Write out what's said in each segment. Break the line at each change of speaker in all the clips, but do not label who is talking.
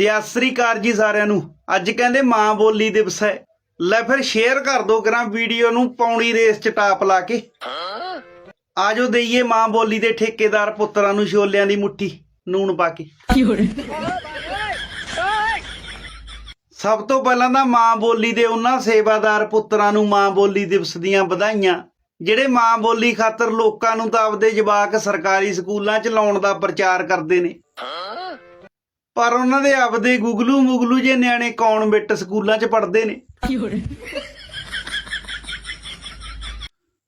ਸਿਆਸਰੀ ਕਾਰ ਜੀ ਸਾਰਿਆਂ ਨੂੰ। ਅੱਜ ਕਹਿੰਦੇ ਮਾਂ ਬੋਲੀ ਦਿਵਸ ਹੈ। ਲੈ ਫਿਰ ਸ਼ੇਅਰ ਕਰ ਦੋ ਕਰਾਂ ਵੀਡੀਓ ਨੂੰ ਪੌਣੀ ਰੇਸ ਚ ਟਾਪ ਲਾ ਕੇ। ਆਜੋ ਦਈਏ ਮਾਂ ਬੋਲੀ ਦੇ ਠੇਕੇਦਾਰ ਪੁੱਤਰਾਂ ਨੂੰ, ਛੋਲਿਆਂ ਦੀ ਮੁੱਠੀ, ਨੂਣ ਪਾ ਕੇ। ਸਭ ਤੋਂ ਪਹਿਲਾਂ ਤਾਂ ਮਾਂ ਬੋਲੀ ਦੇ ਉਹਨਾਂ ਸੇਵਾਦਾਰ ਪੁੱਤਰਾਂ ਨੂੰ ਮਾਂ ਬੋਲੀ ਦਿਵਸ ਦੀਆਂ ਵਧਾਈਆਂ। ਜਿਹੜੇ ਮਾਂ ਬੋਲੀ ਖਾਤਰ ਲੋਕਾਂ ਨੂੰ ਤਾਂ ਆਪਦੇ ਜਵਾਕ ਸਰਕਾਰੀ ਸਕੂਲਾਂ 'ਚ ਲਾਉਣ ਦਾ ਪ੍ਰਚਾਰ ਕਰਦੇ ਨੇ। ਪਰ ਉਹਨਾਂ ਦੇ ਆਪਦੇ ਗੁਗਲੂ ਮੁਗਲੂ ਜੇ ਨਿਆਣੇ ਕੌਨਵੈਂਟ ਸਕੂਲਾਂ 'ਚ ਪੜ੍ਹਦੇ ਨੇ?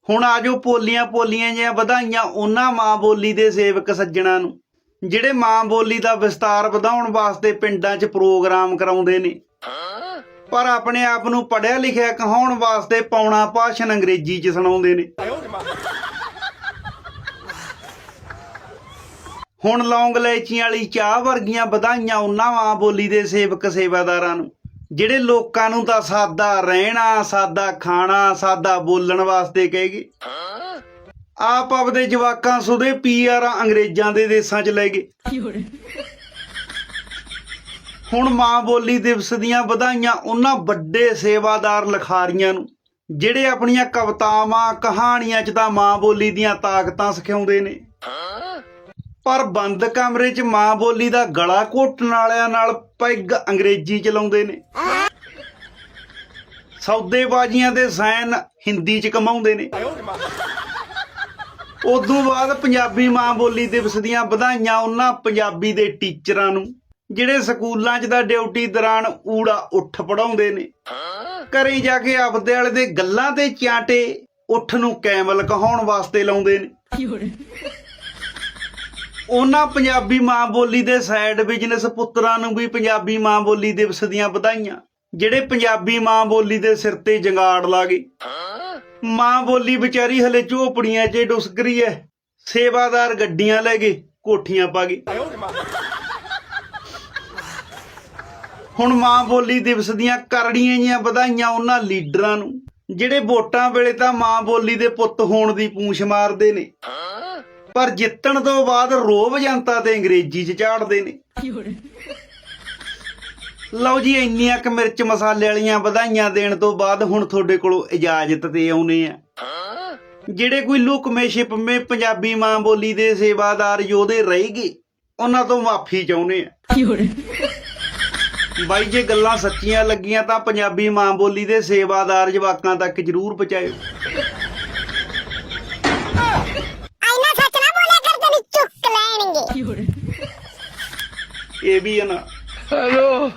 ਹੁਣ? ਆਜੋ ਪੋਲੀਆਂ ਪੋਲੀਆਂ ਜਿਹੀਆਂ ਵਧਾਈਆਂ ਉਹਨਾਂ ਮਾਂ ਬੋਲੀ ਦੇ ਸੇਵਕ ਸੱਜਣਾ ਨੂੰ ਜਿਹੜੇ ਮਾਂ ਬੋਲੀ ਦਾ ਵਿਸਤਾਰ ਵਧਾਉਣ ਵਾਸਤੇ ਪਿੰਡਾਂ 'ਚ ਪ੍ਰੋਗਰਾਮ ਕਰਾਉਂਦੇ ਨੇ। ਪਰ ਆਪਣੇ ਆਪ ਨੂੰ ਪੜ੍ਹਿਆ ਲਿਖਿਆ ਕਹਾਉਣ ਵਾਸਤੇ ਪੌਣਾ ਭਾਸ਼ਣ ਅੰਗਰੇਜ਼ੀ 'ਚ ਸੁਣਾਉਂਦੇ ਨੇ। ਹੁਣ ਲੌਂਗ ਲੈਚੀਆਂ ਵਾਲੀ ਚਾਹ ਵਰਗੀਆਂ ਵਧਾਈਆਂ ਉਹਨਾਂ ਮਾਂ ਬੋਲੀ ਦੇ ਸੇਵਕ ਸੇਵਾਦਾਰਾਂ ਨੂੰ। ਜਿਹੜੇ ਲੋਕਾਂ ਨੂੰ ਤਾਂ ਸਾਦਾ ਰਹਿਣਾ ਸਾਦਾ ਖਾਣਾ ਸਾਦਾ ਬੋਲਣ ਵਾਸਤੇ ਕਹੇਗੇ ਆਪ ਆਪਦੇ ਜਵਾਕਾਂ ਸੁਦੇ ਪੀਆਰ ਅੰਗਰੇਜ਼ਾਂ ਦੇ ਦੇਸ਼ਾਂ 'ਚ ਲੈ ਗਏ，ਹੁਣ ਮਾਂ ਬੋਲੀ ਦਿਵਸ ਦੀਆਂ ਵਧਾਈਆਂ ਉਹਨਾਂ ਵੱਡੇ ਸੇਵਾਦਾਰ ਲਖਾਰੀਆਂ ਨੂੰ ਜਿਹੜੇ ਆਪਣੀਆਂ ਕਵਿਤਾਵਾਂ ਕਹਾਣੀਆਂ 'ਚ ਤਾਂ ਮਾਂ ਬੋਲੀ ਦੀਆਂ ਤਾਕਤਾਂ ਸਿਖਾਉਂਦੇ ਨੇ। ਪਰ ਬੰਦ ਕਮਰੇ 'ਚ ਮਾਂ ਬੋਲੀ ਦਾ ਗਲਾ ਘੋਟਣ ਵਾਲਿਆਂ ਨਾਲ ਪੈਗ ਅੰਗਰੇਜ਼ੀ ਚਲਾਉਂਦੇ ਨੇ। ਸੌਦੇਬਾਜ਼ੀਆਂ ਦੇ ਸਾਇਨ ਹਿੰਦੀ 'ਚ ਕਮਾਉਂਦੇ ਨੇ। ਉਦੋਂ ਬਾਅਦ ਪੰਜਾਬੀ ਮਾਂ ਬੋਲੀ ਦਿਵਸ ਦੀਆਂ ਵਧਾਈਆਂ ਉਹਨਾਂ ਪੰਜਾਬੀ ਦੇ ਟੀਚਰਾਂ ਨੂੰ, ਜਿਹੜੇ ਸਕੂਲਾਂ 'ਚ ਦਾ ਡਿਊਟੀ ਦੌਰਾਨ ਊੜਾ ਉੱਠ ਪੜਾਉਂਦੇ ਨੇ। ਘਰੇ ਜਾ ਕੇ ਆਪਦੇ ਵਾਲੇ ਦੇ ਗੱਲਾਂ ਤੇ ਚਾਂਟੇ ਉੱਠ ਨੂੰ ਕੈਮਲ ਕਹਾਉਣ ਵਾਸਤੇ ਲਾਉਂਦੇ ਨੇ।，ਉਹਨਾਂ ਪੰਜਾਬੀ ਮਾਂ ਬੋਲੀ ਦੇ ਸਾਈਡ ਬਿਜ਼ਨਸ ਪੁੱਤਰਾਂ ਨੂੰ ਵੀ ਪੰਜਾਬੀ ਮਾਂ ਬੋਲੀ ਦਿਵਸ ਦੀਆਂ ਵਧਾਈਆਂ। ਜਿਹੜੇ ਪੰਜਾਬੀ ਮਾਂ ਬੋਲੀ ਦੇ ਸਿਰ ਤੇ ਜੰਗਾੜ ਲਾ ਗਏ। ਮਾਂ ਬੋਲੀ ਵਿਚਾਰੀ ਹਲੇ ਝੋਪੜੀਆਂ 'ਚ ਡੁਸਕ ਰਹੀ ਐ। ਸੇਵਾਦਾਰ ਗੱਡੀਆਂ ਲੈ ਗਏ ਕੋਠੀਆਂ ਪਾ ਗਏ। ਹੁਣ ਮਾਂ ਬੋਲੀ ਦਿਵਸ ਦੀਆਂ ਕਰੜੀਆਂ ਜੀਆਂ ਵਧਾਈਆਂ ਉਹਨਾਂ ਲੀਡਰਾਂ ਨੂੰ। ਜਿਹੜੇ ਵੋਟਾਂ ਵੇਲੇ ਤਾਂ ਮਾਂ ਬੋਲੀ ਦੇ ਪੁੱਤ ਹੋਣ ਦੀ ਪੂੰਛ ਮਾਰਦੇ ਨੇ। ਪਰ ਜਿੱਤਣ ਤੋਂ ਬਾਅਦ ਰੋਬ ਜਨਤਾ ਤੇ ਅੰਗਰੇਜ਼ੀ 'ਚ ਝਾੜਦੇ ਨੇ। ਲਓ ਜੀ, ਇੰਨੀਆਂ ਕ ਮਿਰਚ ਮਸਾਲੇ ਵਾਲੀਆਂ ਵਧਾਈਆਂ ਦੇਣ ਤੋਂ ਬਾਅਦ ਹੁਣ ਤੁਹਾਡੇ ਕੋਲੋਂ ਇਜਾਜ਼ਤ ਤੇ ਆਉਨੇ ਆ ਜਿਹੜੇ ਕੋਈ ਲੁਕਮੇ ਛਿਪਮੇ ਪੰਜਾਬੀ ਮਾਂ ਬੋਲੀ ਦੇ ਸੇਵਾਦਾਰ ਯੋਧੇ ਰਹਿਗੇ, ਉਹਨਾਂ ਤੋਂ ਮਾਫੀ ਚਾਹੁੰਦੇ ਆ ਬਾਈ, ਜੇ ਗੱਲਾਂ ਸੱਚੀਆਂ ਲੱਗੀਆਂ ਤਾਂ ਪੰਜਾਬੀ ਮਾਂ ਬੋਲੀ ਦੇ ਸੇਵਾਦਾਰ ਜਵਾਕਾਂ ਤੱਕ ਜ਼ਰੂਰ ਪਹੁੰਚਾਇਓ। ਇਹ ਵੀ ਹੈ ਨਾ।
ਹੈਲੋ